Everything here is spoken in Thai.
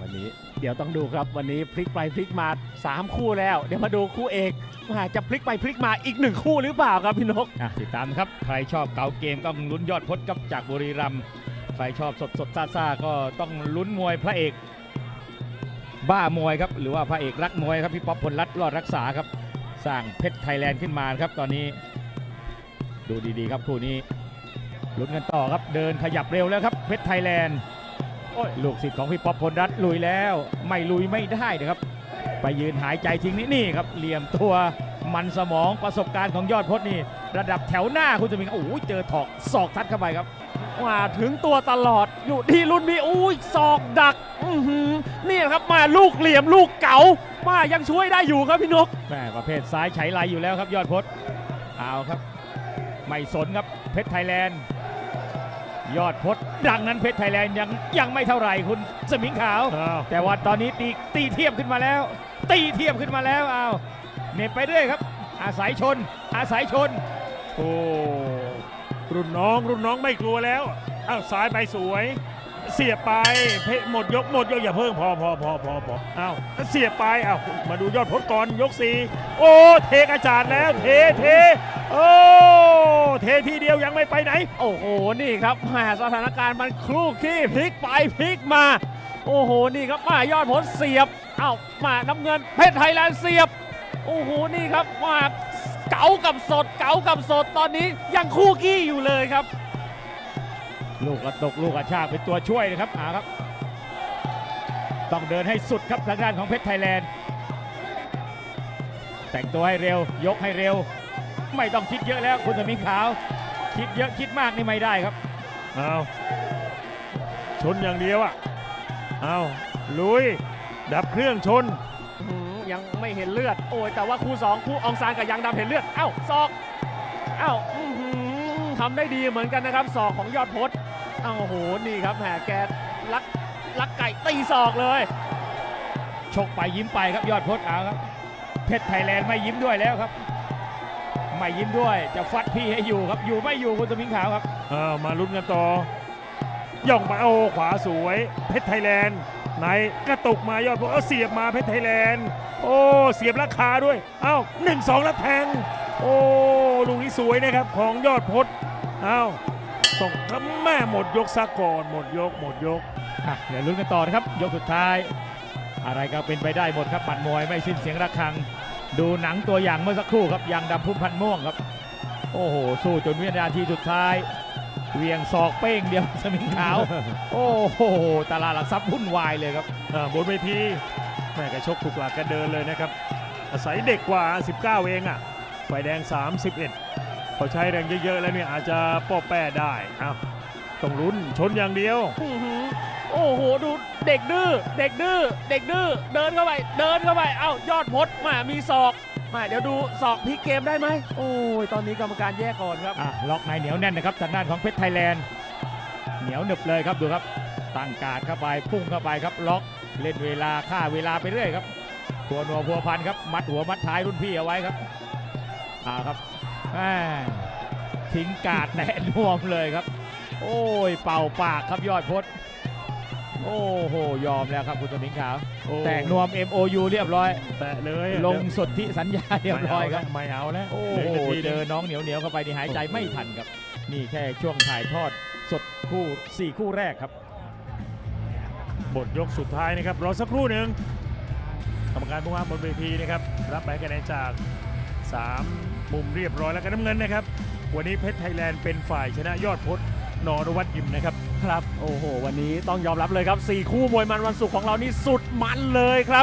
วันนี้เดี๋ยวต้องดูครับวันนี้พลิกไปพลิกมา 3 คู่แล้ว เดี๋ยวมาดูคู่เอกว่าจะพลิกไปพลิกมาอีกหนึ่งคู่หรือเปล่าครับพี่นกอะติดตามนะครับ ใครชอบเก๋าเกมก็ลุ้นยอดพจน์กับจากบุรีรัมย์ใครชอบสดสดซาซ่าก็ต้องลุ้นมวยพระเอก บ้ามวยครับหรือว่าพระเอกรักมวยครับพี่ป๊อปพลรัตน์รอดรักษาครับ สร้างเพชรไทยแลนด์ขึ้นมาครับตอนนี้ ดูดีๆครับคู่นี้ลุ้นกันต่อครับเดินขยับเร็วแล้วครับเพชรไทยแลนด์ ลูกศิษย์ของพี่ป๊อปพลรัตน์ลุยแล้ว ไม่ลุยไม่ได้นะครับ ไปยืนหายใจทิ้งนี่นี่ครับ เหลี่ยมตัวมันสมองประสบการณ์ของยอดพจน์นี่ ระดับแถวหน้าคุณจะมีโอ้โหเจอถอกศอกทัดเข้าไปครับมาถึงตัวตลอดอยู่ที่รุ่นพี่อุ้ยศอกดักอือหือนี่นะครับมาลูกเหลี่ยมลูกเก๋ามายังช่วยได้อยู่ครับพี่นกแม่ประเภทซ้ายไฉไลอยู่แล้วครับยอดพจน์เอาครับ ไม่สนครับเพชรไทยแลนด์ ยอดพจน์ดังนั้นเพชรไทยแลนด์ยังยังไม่เท่าไหร่คุณสมิงขาว อ้าวแต่ว่าตอนนี้ตีตีเทียบขึ้นมาแล้ว ตีเทียบขึ้นมาแล้วเอาเหน็บไปเรื่อยครับ อาศัยชน อาศัยชน โอ้รุ่นน้องรุ่นน้องไม่กลัวแล้วอ้าวซ้ายไปสวย เสียบไปเพหมดยกหมดยกอย่าเพิ่งพอพอพอพอพออ้าวเสียบไปอ้าวมาดูยอดพจน์ก่อนยกสี่โอ้เทกระจาดแล้วเทเทโอ้ เททีเดียวยังไม่ไปไหน โอ้โหนี่ครับแหมสถานการณ์มันครู่ขี้พลิกไปพลิกมา โอ้โหนี่ครับมายอดผลเสียบเอ้ามาน้ำเงินเพชรไทยแลนด์เสียบ โอ้โหนี่ครับมาเก๋ากับสดเก๋ากับสดตอนนี้ยังคู่กี้อยู่เลยครับ ลูกกระตกลูกกระชากเป็นตัวช่วยนะครับอาครับ ต้องเดินให้สุดครับทางด้านของเพชรไทยแลนด์แต่งตัวให้เร็วยกให้เร็ว ไม่ต้องคิดเยอะแล้วคุณสมิงขาว คิดเยอะคิดมากนี่ไม่ได้ครับเอาชนอย่างเดียวอะเอาลุย ดับเครื่องชนอื้อหือยังไม่เห็นเลือด โอ้ยแต่ว่าคู่สองคู่อองซานกับยังดำเห็นเลือด เอ้าศอก เอ้าอื้อหือทำได้ดีเหมือนกันนะครับศอกของยอดพจน์เอ้าโอ้โหนี่ครับแหมแกลักลักไก่ตีศอกเลยชกไปยิ้มไปครับยอดพจน์เอาครับเพชรไทยแลนด์ไม่ยิ้มด้วยแล้วครับ ไม่ยิ้มด้วย จะฟัดพี่ให้อยู่ครับ อยู่ไม่อยู่คุณสมิงขาวครับอ้าวมาลุ้นกันต่อย่องไปโอ้ขวาสวย เพชรไทยแลนด์ไหนกระตุกมายอดพวกเอาเสียบมาเพชรไทยแลนด์ โอ้เสียบราคาด้วย เอ้าหนึ่งสองแล้วแทง โอ้ลูกนี้สวยนะครับของยอดพจน์เอ้าต้องทำแม่หมดยกซะก่อนหมดยกหมดยกอะเดี๋ยวลุ้นกันต่อนะครับ ยกสุดท้าย อะไรก็เป็นไปได้หมดครับหมัดมวยไม่สิ้นเสียงระฆัง ดูหนังตัวอย่างเมื่อสักครู่ครับยางดำพุ่มพันธุ์ม่วงครับ โอ้โห สู้จนวินาทีสุดท้าย เวียงศอกเป้งเดียวสมิงขาว โอ้โห ตลาดหลักทรัพย์วุ่นวายเลยครับบนเวทีแม่กระชกถูกหลักกันเดินเลยนะครับ อาศัยเด็กกว่า 19 เองอะไฟแดง 31พอใช้แรงเยอะๆแล้วเนี่ยอาจจะป้อแป้ได้อ้าวต้องลุ้นชนอย่างเดียว โอ้โหดูเด็กดื้อเด็กดื้อเด็กดื้อเดินเข้าไป เดินเข้าไปเอ้ายอดพดมามีศอกมาเดี๋ยวดูศอกพลิกเกมได้ไหมโอ้ยตอนนี้กรรมการแยกก่อนครับอะล็อกในเหนียวแน่นนะครับทางด้านของเพชรไทยแลนด์เหนียวหนึบเลยครับดูครับตั้งการเข้าไปพุ่งเข้าไปครับล็อกเล่นเวลาฆ่าเวลาไปเรื่อยครับพัวหนัวพัวพันครับมัดหัวมัดท้ายรุ่นพี่เอาไว้ครับอ่าครับทิ้งกาดแหนน่วมเลยครับ โอ้ยเป่าปากครับยอดพจน์ โอ้โห ยอมแล้วครับคุณสมิงขาว โอ้แตกนวม MOU เรียบร้อย แตะเลยอะลงสนธิสัญญาเรียบร้อยครับ ไม่เอาแล้วโอ้เหลืโหนาทีเจดียวอน้องเหนียวเหนียวๆเข้าไปนี่หายใจไม่ทันครับ นี่แค่ช่วงถ่ายทอดสดคู่ 4 คู่แรกครับบทยกสุดท้ายนะครับ รอสักครู่หนึ่งกรรมการผู้ว่าบนเวทีนะครับ รับใบคะแนนจาก 3 มุมเรียบร้อยแล้วกันน้ำเงินนะครับ วันนี้เพชรไทยแลนด์เป็นฝ่ายชนะยอดพจน์นรวัตยิมนะครับ ครับโอ้โห วันนี้ต้องยอมรับเลยครับ 4 คู่มวยมันวันศุกร์ของเรานี่สุดมันเลยครับ